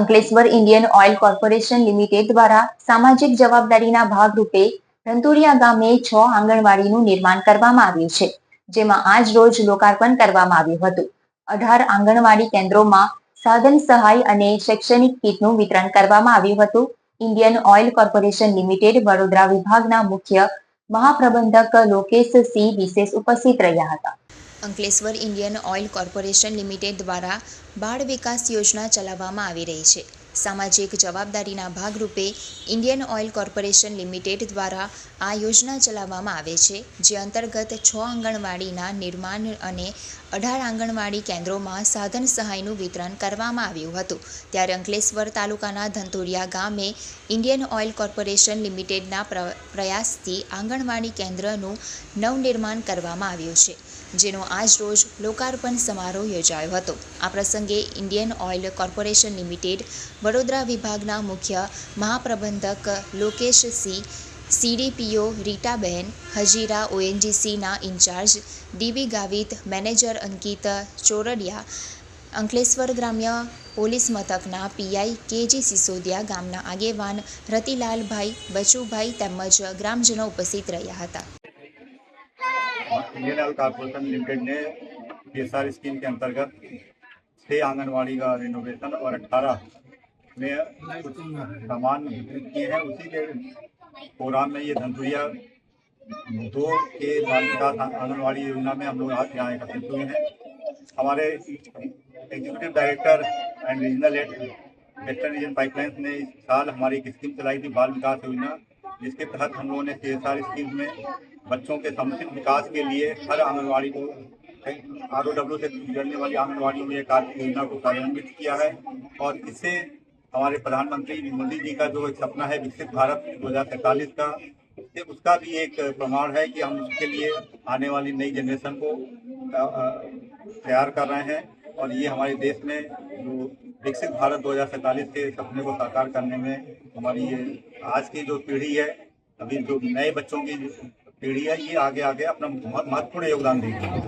Ankleshwar Indian Oil Corporation Limited દ્વારા સામાજિક જવાબદારીના ભાગરૂપે રંતુરિયા ગામે છ આંગણવાડીનું નિર્માણ કરવામાં આવ્યું છે જેમાં આજ રોજ લોકાર્પણ કરવામાં આવ્યું હતું અઢાર આંગણવાડી કેન્દ્રોમાં સાધન સહાય અને શૈક્ષણિક કીટનું વિતરણ કરવામાં આવ્યું હતું Indian Oil Corporation Limited Vadodara વિભાગના મુખ્ય મહાપ્રબંધક લોકેશ સિંહ વિશેષ ઉપસ્થિત રહ્યા હતા Ankleshwar Indian Oil Corporation Limited દ્વારા બાળ વિકાસ યોજના ચલાવવામાં આવી રહી છે સામાજિક જવાબદારીના ભાગરૂપે ઇન્ડિયન ઓઇલ કોર્પોરેશન લિમિટેડ દ્વારા આ યોજના ચલાવવામાં આવે છે જે અંતર્ગત છ આંગણવાડીના નિર્માણ અને અઢાર આંગણવાડી કેન્દ્રોમાં સાધન સહાયનું વિતરણ કરવામાં આવ્યું હતું ત્યારે અંકલેશ્વર તાલુકાના ધંતોડિયા ગામે ઇન્ડિયન ઓઇલ કોર્પોરેશન લિમિટેડના પ્રયાસથી આંગણવાડી કેન્દ્રનું નવનિર્માણ કરવામાં આવ્યું છે જેનો આજ રોજ લોકાર્પણ સમારોહ યોજાયો હતો આ પ્રસંગે Indian Oil Corporation Limited Vadodara વિભાગના મુખ્ય મહાપ્રબંધક લોકેશ સિંહ સીડીપીઓ રીટાબહેન હજીરા ઓએનજીસીના incharge DV Gavit manager Ankit Chordiya Ankleshwar ગ્રામ્ય પોલીસ મથકના પીઆઈ કેજી સિસોદિયા ગામના આગેવાન રતિલાલભાઈ બચુભાઈ તેમજ ગ્રામજનો ઉપસ્થિત રહ્યા હતા इंडियन ऑयल कॉरपोरेशन लिमिटेड ने पी एस आर स्कीम के अंतर्गत छः आंगनवाड़ी का रिनोवेशन और अट्ठारह में कुछ सामान वितरित किए हैं उसी के प्रोग्राम में ये धनसुरिया दो के बाल विकास आंगनबाड़ी योजना में हम लोग आज यहाँ एकत्रित हुए हैं हमारे executive director and regional head western region pipelines ने इस साल हमारी एक स्कीम चलाई थी बाल विकास योजना जिसके तहत हम लोगों ने सी एस आर स्कीम में बच्चों के समुचित विकास के लिए हर आंगनबाड़ी को आर ओ डब्ल्यू से जुड़ने वाली आंगनबाड़ी में कार्य योजना को कार्यान्वित किया है और इससे हमारे प्रधानमंत्री मोदी जी का जो एक सपना है विकसित भारत दो हजार का ये उसका भी एक प्रमाण है कि हम उसके लिए आने वाली नई जनरेशन को तैयार कर रहे हैं और ये हमारे देश में जो विकसित भारत दो के सपने को साकार करने में हमारी ये आज की जो पीढ़ी है अभी जो नए बच्चों की पीढ़ी ये आगे आगे अपना महत्वपूर्ण योगदान देगी